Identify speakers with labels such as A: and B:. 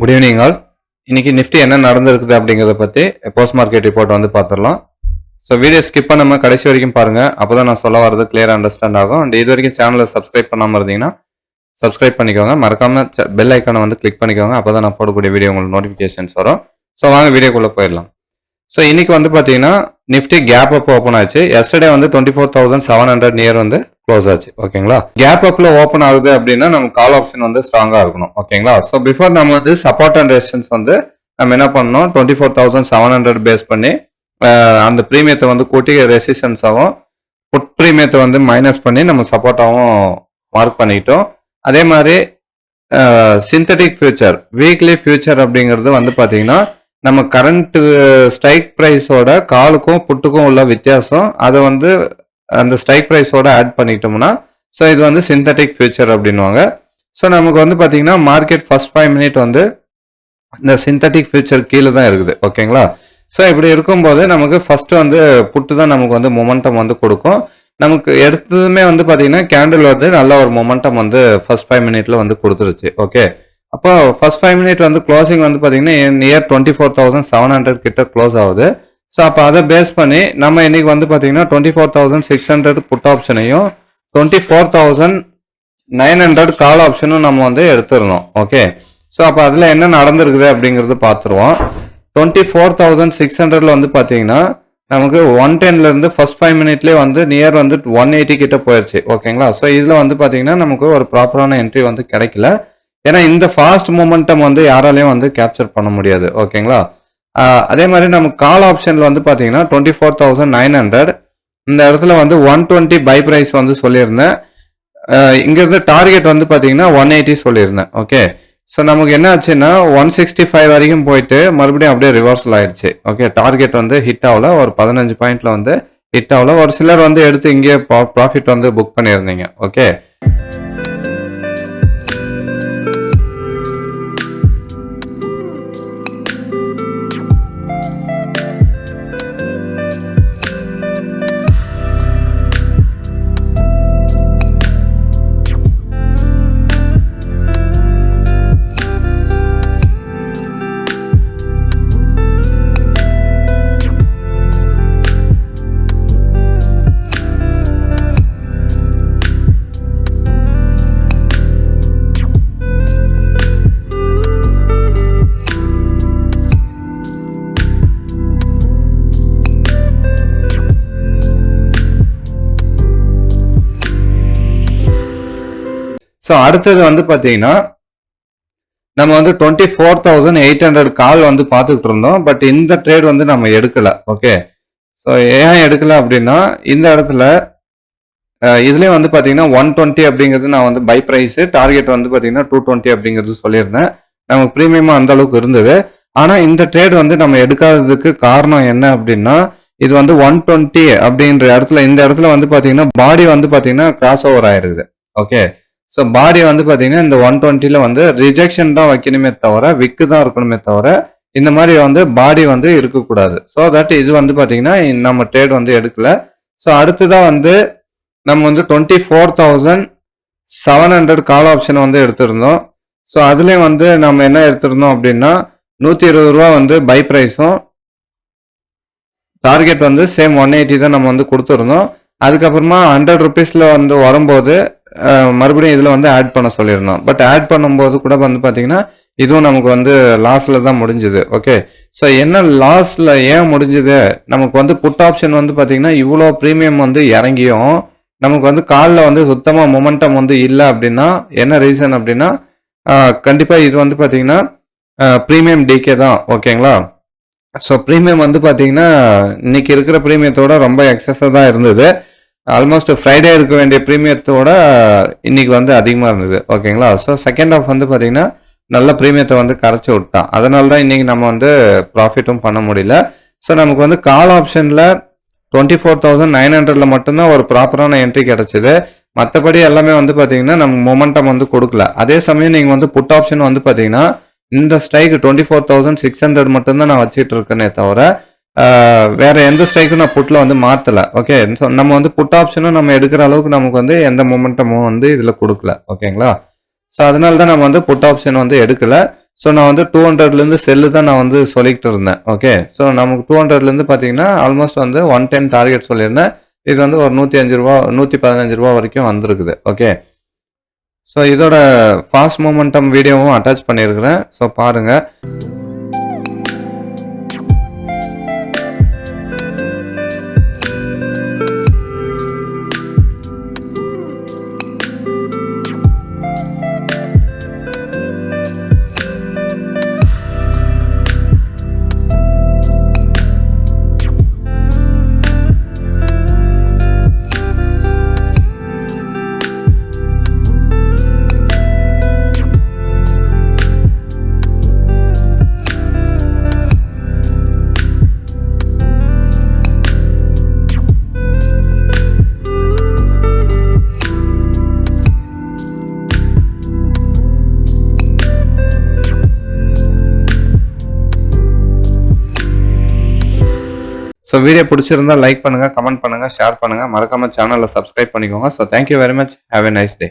A: Good evening all இன்னைக்கு Nifty என்ன நடந்திருக்குது அப்படிங்கிறத பற்றி போஸ்ட் மார்க்கெட் ரிப்போர்ட் வந்து பார்த்துடலாம். ஸோ வீடியோ ஸ்கிப் பண்ணாமல் கடைசி வரைக்கும் பாருங்கள் அப்போ தான் நான் சொல்ல வரது கிளியர் அண்டர்ஸ்டாண்ட் ஆகும். அண்ட் இது வரைக்கும் சேனலை சப்ஸ்கிரைப் பண்ணாமல் இருந்தீங்கன்னா சப்ஸ்கிரைப் பண்ணிக்கோங்க. மறக்காம பெல் ஐக்கானை வந்து கிளிக் பண்ணிக்கோங்க. அப்போ தான் நான் போடக்கூடிய வீடியோ உங்களுக்கு நோட்டிஃபிகேஷன்ஸ் வரும். ஸோ வாங்க வீடியோக்குள்ளே போயிடலாம். ஸோ இன்னைக்கு வந்து பார்த்தீங்கன்னா நிஃப்டி கேப் அப் ஓப்பன் ஆச்சு. எஸ்டர்டே வந்து twenty four thousand seven hundred near வந்து க்ளோஸ் ஆச்சு. ஓகேங்களா கேப் அப்ல ஓப்பன் ஆகுது அப்படின்னா நம்ம கால் ஆப்ஷன் வந்து ஸ்ட்ராங்காக இருக்கணும். ஓகேங்களா ஸோ பிஃபோர் நம்ம வந்து சப்போர்ட் அண்ட் ரெசிஸ்டன்ஸ் வந்து நம்ம என்ன பண்ணோம் twenty four thousand seven hundred base பண்ணி அந்த ப்ரீமியத்தை வந்து கூட்டி ரெசிஸ்டன்ஸாகவும் புட் ப்ரீமியத்தை வந்து மைனஸ் பண்ணி நம்ம சப்போர்ட்டாகவும் மார்க் பண்ணிக்கிட்டோம் அதே மாதிரி சிந்தட்டிக் ஃபியூச்சர் வீக்லி ஃபியூச்சர் அப்படிங்கிறது வந்து பார்த்தீங்கன்னா நம்ம கரண்ட் ஸ்ட்ரைக் ப்ரைஸோட காலுக்கும் புட்டுக்கும் உள்ள வித்தியாசம் அதை வந்து அந்த ஸ்ட்ரைக் ப்ரைஸோட ஆட் பண்ணிக்கிட்டோம்னா ஸோ இது வந்து சிந்தட்டிக் ஃபியூச்சர் அப்படின்வாங்க ஸோ நமக்கு வந்து பார்த்தீங்கன்னா மார்க்கெட் ஃபர்ஸ்ட் ஃபைவ் மினிட் வந்து இந்த சிந்தட்டிக் ஃபியூச்சர் கீழே தான் இருக்குது. ஓகேங்களா? ஸோ இப்படி இருக்கும்போது நமக்கு ஃபர்ஸ்ட் வந்து புட்டு தான் நமக்கு வந்து மொமெண்டம் வந்து கொடுக்கும். நமக்கு எடுத்ததுமே வந்து பார்த்தீங்கன்னா கேண்டில் வந்து நல்ல ஒரு மொமெண்டம் வந்து ஃபர்ஸ்ட் ஃபைவ் மினிட்ல வந்து கொடுத்துருச்சு. ஓகே அப்போ ஃபர்ஸ்ட் ஃபைவ் மினிட் வந்து க்ளோசிங் வந்து பார்த்தீங்கன்னா near twenty four thousand seven hundred கிட்ட க்ளோஸ் ஆகுது. ஸோ அப்போ அதை பேஸ் பண்ணி நம்ம இன்னைக்கு வந்து பார்த்தீங்கன்னா twenty four thousand six hundred put ஆப்ஷனையும் twenty four thousand nine hundred call ஆப்ஷனும் நம்ம வந்து எடுத்துடணும். ஓகே ஸோ அப்போ அதில் என்ன நடந்திருக்குது அப்படிங்கிறது பார்த்துருவோம் டுவெண்ட்டி ஃபோர் தௌசண்ட் சிக்ஸ் ஹண்ட்ரட்ல வந்து பார்த்தீங்கன்னா நமக்கு ஒன் டென்லேருந்து ஃபர்ஸ்ட் ஃபைவ் மினிட்லேயே வந்து நியர் வந்து ஒன் எயிட்டி கிட்ட போயிடுச்சு ஓகேங்களா ஸோ இதில் வந்து பார்த்தீங்கன்னா நமக்கு ஒரு ப்ராப்பரான என்ட்ரி வந்து கிடைக்கல. ஏன்னா இந்த ஃபாஸ்ட் மூமெண்டம் வந்து யாராலையும் வந்து கேப்சர் பண்ண முடியாது. ஓகேங்களா அதே மாதிரி நம்ம கால் ஆப்ஷனில் வந்து பார்த்தீங்கன்னா twenty four thousand nine hundred இந்த இடத்துல வந்து ஒன் டுவெண்ட்டி பை ப்ரைஸ் வந்து சொல்லியிருந்தேன். இங்கேருந்து டார்கெட் வந்து பார்த்தீங்கன்னா ஒன் எயிட்டி சொல்லியிருந்தேன். ஓகே ஸோ நமக்கு என்ன ஆச்சுன்னா ஒன் சிக்ஸ்டி ஃபைவ் வரைக்கும் போயிட்டு மறுபடியும் அப்படியே ரிவர்சல் ஆயிடுச்சு. ஓகே டார்கெட் வந்து ஹிட் ஆகல. ஒரு பதினஞ்சு பாயிண்ட்ல வந்து ஹிட் ஆகல. ஒரு சிலர் வந்து எடுத்து இங்கே ப்ராஃபிட் வந்து புக் பண்ணியிருந்தீங்க. ஓகே ஸோ அடுத்தது வந்து பார்த்தீங்கன்னா நம்ம வந்து twenty four thousand eight hundred call வந்து பார்த்துக்கிட்டு இருந்தோம். பட் இந்த ட்ரேட் வந்து நம்ம எடுக்கலை. ஓகே ஸோ ஏன் எடுக்கல அப்படின்னா இந்த இடத்துல இதுலேயும் வந்து பார்த்தீங்கன்னா ஒன் டுவெண்ட்டி அப்படிங்கிறது நான் வந்து பை ப்ரைஸு டார்கெட் வந்து பார்த்தீங்கன்னா டூ டுவெண்ட்டி அப்படிங்கிறது சொல்லியிருந்தேன். நமக்கு ப்ரீமியமாக அந்த அளவுக்கு இருந்தது. ஆனால் இந்த ட்ரேட் வந்து நம்ம எடுக்காததுக்கு காரணம் என்ன அப்படின்னா இது வந்து ஒன் டுவெண்ட்டி அப்படின்ற இடத்துல இந்த இடத்துல வந்து பார்த்தீங்கன்னா பாடி வந்து பார்த்தீங்கன்னா கிராஸ் ஓவர் ஆயிருக்குது ஓகே ஸோ பாடி வந்து பார்த்தீங்கன்னா இந்த ஒன் டுவெண்ட்டில வந்து ரிஜெக்ஷன் தான் வைக்கணுமே தவிர விக்கு தான் இருக்கணுமே தவிர இந்த மாதிரி வந்து பாடி வந்து இருக்கக்கூடாது. ஸோ தட் இது வந்து பார்த்தீங்கன்னா நம்ம ட்ரேட் வந்து எடுக்கல. ஸோ அடுத்ததான் வந்து நம்ம வந்து twenty four thousand seven hundred call option வந்து எடுத்திருந்தோம். ஸோ அதுலேயும் வந்து நம்ம என்ன எடுத்திருந்தோம் அப்படின்னா நூற்றி இருபது ரூபா வந்து பை ப்ரைஸும் டார்கெட் வந்து சேம் ஒன் எயிட்டி தான் நம்ம வந்து கொடுத்துருந்தோம். அதுக்கப்புறமா ஹண்ட்ரட் ருபீஸில் வந்து வரும்போது மறுபடியும் இதில் வந்து ஆட் பண்ண சொல்லியிருந்தோம். பட் ஆட் பண்ணும்போது கூட வந்து பார்த்தீங்கன்னா இதுவும் நமக்கு வந்து லாஸில் தான் முடிஞ்சுது. ஓகே ஸோ என்ன லாஸில் ஏன் முடிஞ்சுது? நமக்கு வந்து புட் ஆப்ஷன் வந்து பார்த்தீங்கன்னா இவ்வளோ ப்ரீமியம் வந்து இறங்கியும் நமக்கு வந்து காலில் வந்து சுத்தமாக மொமெண்டம் வந்து இல்லை அப்படின்னா என்ன ரீசன் அப்படின்னா கண்டிப்பாக இது வந்து பார்த்தீங்கன்னா ப்ரீமியம் டிகே தான். ஓகேங்களா ஸோ ப்ரீமியம் வந்து பார்த்தீங்கன்னா இன்னைக்கு இருக்கிற ப்ரீமியத்தோட ரொம்ப எக்ஸஸாக தான் இருந்தது. ஆல்மோஸ்ட் ஃப்ரைடே இருக்க வேண்டிய ப்ரீமியத்தோட இன்னைக்கு வந்து அதிகமாக இருந்தது. ஓகேங்களா ஸோ செகண்ட் ஆஃப் வந்து பார்த்தீங்கன்னா நல்ல ப்ரீமியத்தை வந்து கரைச்சி விட்டான். அதனால தான் இன்னைக்கு நம்ம வந்து ப்ராஃபிட்டும் பண்ண முடியல. ஸோ நமக்கு வந்து கால் ஆப்ஷனில் டுவெண்ட்டி ஃபோர் தௌசண்ட் நைன் ஹண்ட்ரட்ல மட்டும்தான் ஒரு ப்ராப்பரான என்ட்ரி கிடைச்சிது. மற்றபடி எல்லாமே வந்து பார்த்தீங்கன்னா நம்ம மொமெண்டம் வந்து கொடுக்கல. அதே சமயம் நீங்கள் வந்து புட் ஆப்ஷன் வந்து பார்த்தீங்கன்னா இந்த strike twenty four thousand six hundred மட்டும்தான் நான் வச்சுட்டு இருக்கேனே தவிர வேற எந்த ஸ்ட்ரைக்கும் நான் புட்ல வந்து மாத்தல ஓகே நம்ம வந்து புட் ஆப்ஷனும் நம்ம எடுக்கிற அளவுக்கு நமக்கு வந்து எந்த மூமெண்ட்டமும் வந்து இதுல கொடுக்கல ஓகேங்களா ஸோ அதனால தான் நம்ம வந்து புட் ஆப்ஷன் வந்து எடுக்கல. ஸோ நான் வந்து டூ ஹண்ட்ரட்லேருந்து செல்லு தான் நான் வந்து சொல்லிக்கிட்டு இருந்தேன் ஓகே ஸோ நமக்கு டூ ஹண்ட்ரட்லேருந்து பார்த்தீங்கன்னா ஆல்மோஸ்ட் வந்து ஒன் டென் டார்கெட் சொல்லியிருந்தேன். இது வந்து ஒரு நூற்றி அஞ்சு ரூபா நூற்றி பதினஞ்சு ரூபா வரைக்கும் வந்திருக்குது ஓகே ஸோ இதோட ஃபாஸ்ட் மூமெண்டம் வீடியோவும் அட்டாச் பண்ணியிருக்கிறேன். ஸோ பாருங்கள் ஸோ வீடியோ பிடிச்சிருந்தா லைக் பண்ணுங்க கமெண்ட் பண்ணுங்க ஷேர் பண்ணுங்க. மறக்காம சேனலில் சப்ஸ்கிரைப் பண்ணிக்கோங்க. So thank you very much have a nice day